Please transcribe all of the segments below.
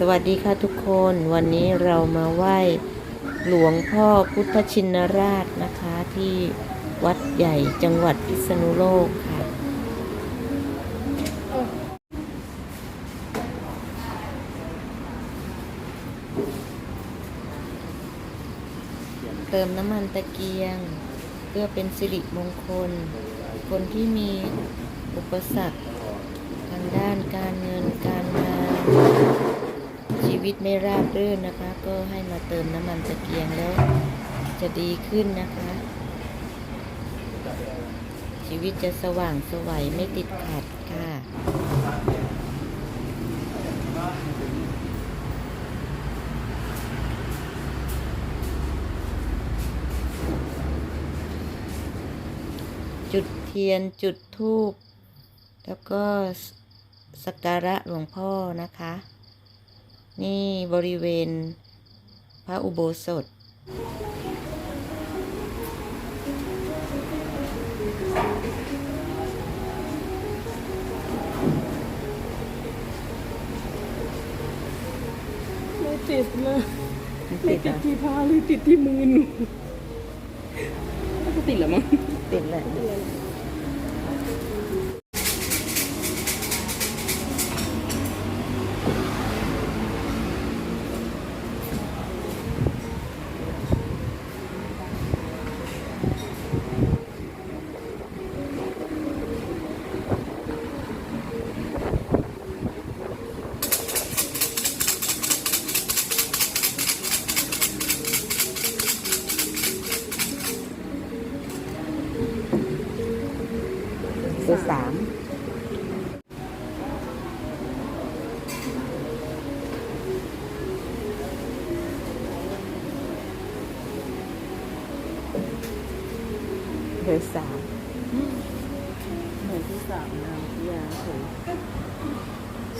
สวัสดีค่ะทุกคนวันนี้เรามาไหว้หลวงพ่อพุทธชินราชนะคะที่วัดใหญ่จังหวัดพิษณุโลกค่ะ เติมน้ำมันตะเกียง เพื่อเป็นสิริมงคล คนที่มีอุปสรรค วิตไม่ราบรื่นนะคะ ก็ให้มาเติมน้ำมันตะเกียงแล้วจะดีขึ้นนะคะ ชีวิตจะสว่างสวัยไม่ติดขัดค่ะจุดเทียนจุดธูป แล้วก็สสักการะหลวงพ่อนะคะ นี่บริเวณพระอุโบสถ ไม่ติดเลยไม่ไม่ติดติอะดที่เท้าเลยติดที่มือหนูก็ติดแล้วมั้งติดแหละ เบอร์สามเบอร์สามเหมือนที่สามนางพิยาเฉย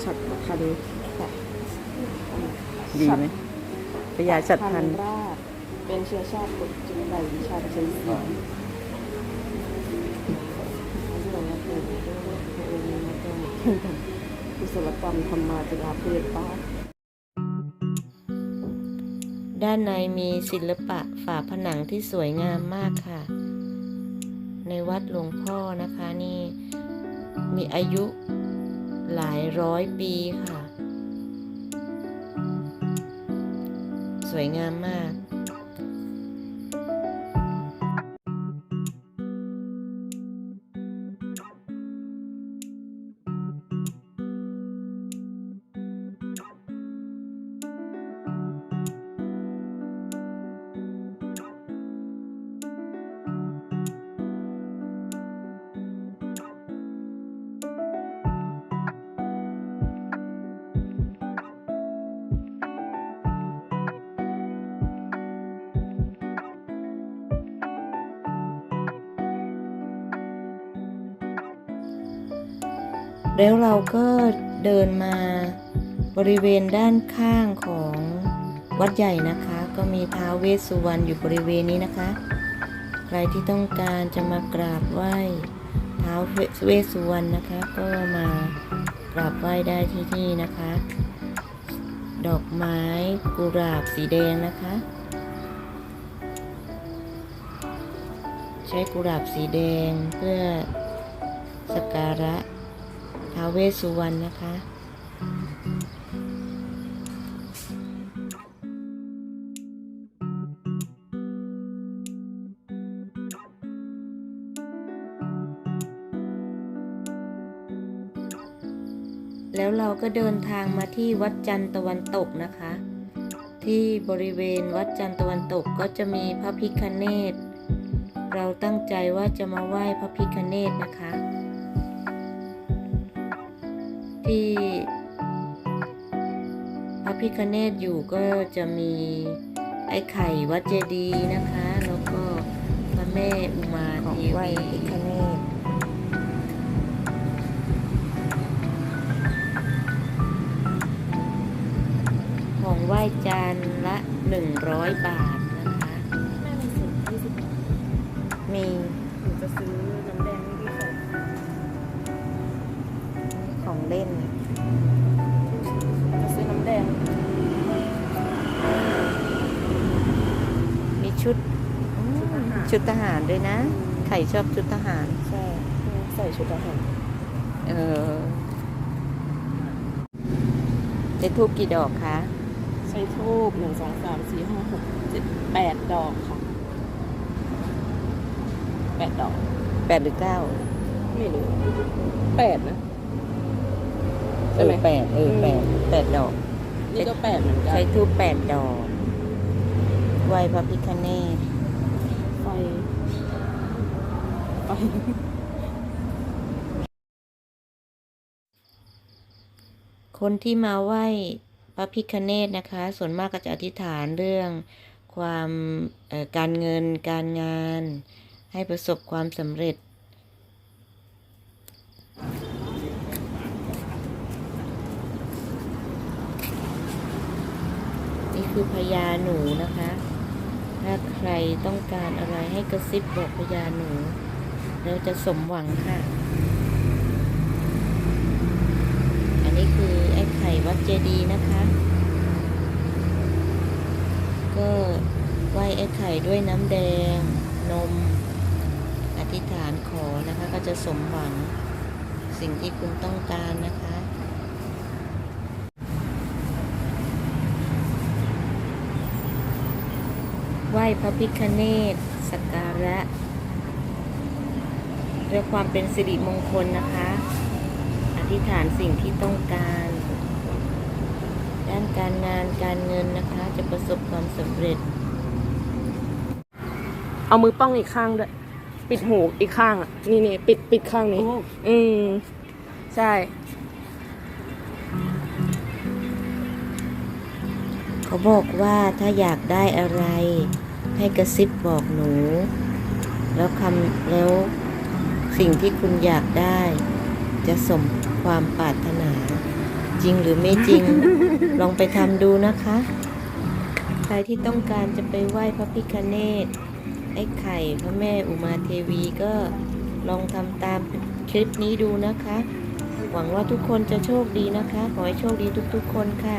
ช็อตประคันค่ะดีไหมพญาชัดพัทันนราชเป็นเชื้อชาติปุจุไลชาติเชื้อสีที่เราเกิดด้วยตัวเองมาเกุศลกรรมทำมาจากอาเพศป้าด้านในมีศิลปะฝาผนังที่สวยงามมากค่ะ ในวัดหลวงพ่อนะคะนี่มีอายุหลายร้อยปีค่ะ สวยงามมาก แล้วเราก็เดินมาบริเวณด้านข้างของวัดใหญ่นะคะ ก็มีท้าวเวสสุวรรณอยู่บริเวณนี้นะคะ ใครที่ต้องการจะมากราบไหว้ท้าวเวสสุวรรณนะคะ ก็มากราบไหว้ได้ที่นี่นะคะ ดอกไม้กุหลาบสีแดงนะคะ ใช้กุหลาบสีแดงเพื่อสักการะ ท้าเวสสุวรรณนะคะ แล้วเราก็เดินทางมาที่วัดจันทร์ตะวันตกนะคะ ที่บริเวณวัดจันทร์ตะวันตกก็จะมีพระพิคเนตเราตั้งใจว่าจะมาไหว้พระพิคเนตนะคะ ที่พระพิคเนตอยู่ก็จะมีไอ้ไข่วัดเจดีย์นะคะ แล้วก็พระแม่อุมาของเทีไหว้วีพระพิฆเนศของไหว้จานละ100บาทนะคะแม่มีสิบยี่สิบมีหนูจะซื้อน้ำแดง เล่น ซื้อน้ำแดง มีชุด ชุดทหารด้วยนะ ไข่ชอบชุดทหาร ใช่ ใส่ชุดทหาร เออใช้ทูบกี่ดอกคะ ใช่ทูบหนึ่งสองสามสี่ห้าหกเจ็ดแปดดอกค่ะแปดดอกแปดหรือเก้าไม่รู้แปดนะ ช่ไหมอแปดเออแปดแปดดอก นี่ก็แปดเหมือนกันใช้ทูบแปดดอกไหวพระพิคเนตไฟไฟคนที่มาไหว้พระพิคเนตนะคะ ส่วนมากก็จะอธิษฐานเรื่องความเอ่อการเงินการงาน ให้ประสบความสำเร็จ นี่ คือพญาหนูนะคะ ถ้าใครต้องการอะไรให้กระซิบบอกพญาหนูเราจะสมหวังค่ะ อันนี้คือไอ้ไข่วัดเจดีย์นะคะ ก็ไหว้ไอ้ไข่ด้วยน้ำแดง นม อธิษฐานขอนะคะ ก็จะสมหวังสิ่งที่คุณต้องการนะคะ ไหว้พระพิคเนศสักการะด้วยความเป็นสิริมงคลนะคะ อธิษฐานสิ่งที่ต้องการ ด้านการงานการเงินนะคะ จะประสบความสำเร็จ เอามือป้องอีกข้างด้วย ปิดหูอีกข้างอะ นี่นี่ปิดปิดข้างนี้ อืม ใช่ เขาบอกว่าถ้าอยากได้อะไร ให้กระซิบบอกหนู แล้วคำแล้วสิ่งที่คุณอยากได้ จะสมความปรารถนา จริงหรือไม่จริง ลองไปทำดูนะคะ ใครที่ต้องการจะไปไหว้พระพิคเนตไอ้ไข่พระแม่อุมาเทวีก็ลองทำตามคลิปนี้ดูนะคะ หวังว่าทุกคนจะโชคดีนะคะ ขอให้โชคดีทุกๆคนค่ะ